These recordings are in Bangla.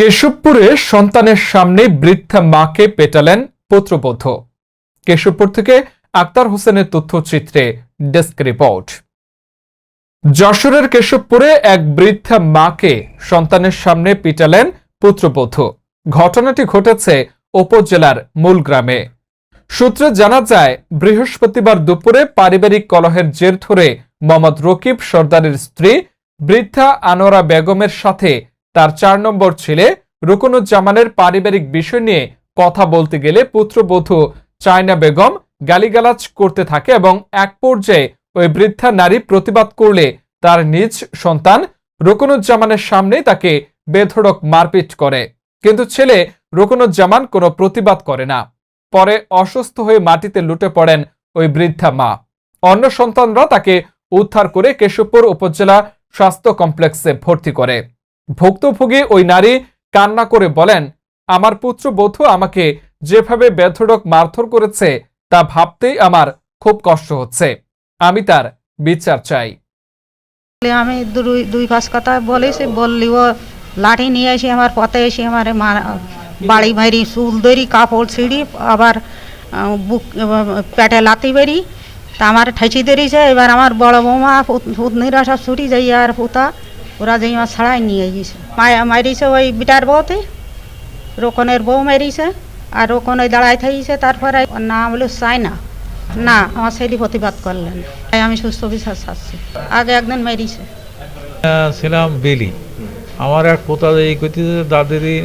কেশবপুরে সন্তানের সামনে বৃদ্ধা মাকে পেটালেন পুত্রবধূ। কেশবপুর থেকে আক্তার হোসেনের তথ্যচিত্রে ডেস্ক রিপোর্ট। যশোরের কেশবপুরে এক বৃদ্ধা মাকে সন্তানের সামনে পিটালেন পুত্রবধূ। ঘটনাটি ঘটেছে উপজেলার মূল গ্রামে। সূত্রে জানা যায়, বৃহস্পতিবার দুপুরে পারিবারিক কলহের জের ধরে মোহাম্মদ রকিব সর্দারের স্ত্রী বৃদ্ধা আনোয়ারা বেগমের সাথে তার চার নম্বর ছেলে রুকনুজ্জামানের পারিবারিক বিষয় নিয়ে কথা বলতে গেলে পুত্রবধূ চায়না বেগম গালিগালাজ করতে থাকে এবং এক পর্যায়ে ওই বৃদ্ধা নারী প্রতিবাদ করলে তার নিজ সন্তান রুকনুজ্জামানের সামনে তাকে বেধড়ক মারপিট করে। কিন্তু ছেলে রুকনুজ্জামান কোনো প্রতিবাদ করে না। পরে অসুস্থ হয়ে মাটিতে লুটে পড়েন ওই বৃদ্ধা মা। অন্য সন্তানরা তাকে উদ্ধার করে কেশবপুর উপজেলা স্বাস্থ্য কমপ্লেক্সে ভর্তি করে। ভুক্তভোগী ওই নারী কান্না করে বলেন, আমার পুত্রবধূ আমাকে যেভাবে বেধড়ক মারধর করেছে তা ভাবতেই আমার খুব কষ্ট হচ্ছে। আমি তার বিচার চাই। আমি দুই দুই পাঁচ কথা বলেছি ও লাঠি নিয়ে এসে আমার পথে এসে আমার বাড়ি মারি চুল দড়ি কাপড় ছিঁড়ি, আবার বুক, পেটে লাতি বেরি তা আমার ঠেঁচি দেরিছে এবার আমার বড় বৌমা পুত- পুতনিরা সব ছুটি যাই আর পুতা। ওরা যে ছাড়াই নিয়ে গেছে। মারিছে ওই বিটার বউতে, রোকনের বউ মেরিছে, আর রোকন ওই দাঁড়াই থাইছে, তারপরে ওর নাম হলো সাইনা। না, আমার সেটি প্রতিবাদ করলেন তাই আমি সুস্থ বিশ্বাস আসছি আগে একদিন মেরিছে। ছিলাম বেলি। আমার এক পোতা এই করতেছে দাদেরই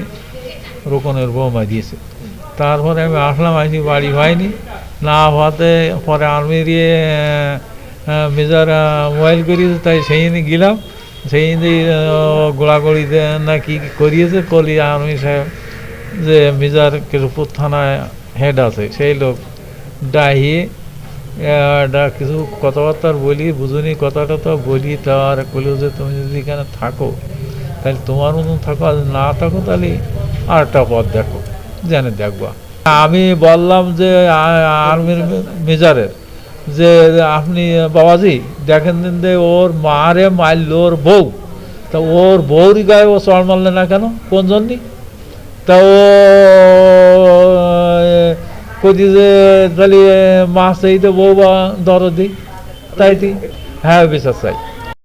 রোকনের বউ মারিয়েছে। তারপরে আমি আসলাম, আইনি বাড়ি হয়নি। না হওয়াতে পরে আর্মিরিয়ে মেজার মোবাইল করিয়েছে, তাই সেই গেলাম। সেই গোড়াগড়িতে না কি করিয়েছে, কলি আর্মি সাহেব যে মেজার কেশবপুর থানায় হেড আছে, সেই লোক ডাহিয়ে ডা কিছু কথাবার্তা বলি, বুঝুনি কথাটা তো বলি তার বলি যে তুমি যদি এখানে থাকো, তাহলে তোমার মতন থাকো, আর না থাকো তাহলে আরেকটা পথ দেখো, জেনে দেখবা। আমি বললাম যে আর্মির মেজারের। যে আপনি বাবাজি, দেখেন দিন যে ওর মারে মাইল ওর বউ। তা ওর বউরই গায়ে ও চড় মারলে না কেন? কোন জন্যই তা ও কদি যে তাহলে মাছ তো বউ বা দরদি তাই হ্যাঁ বিশ্বাস চাই।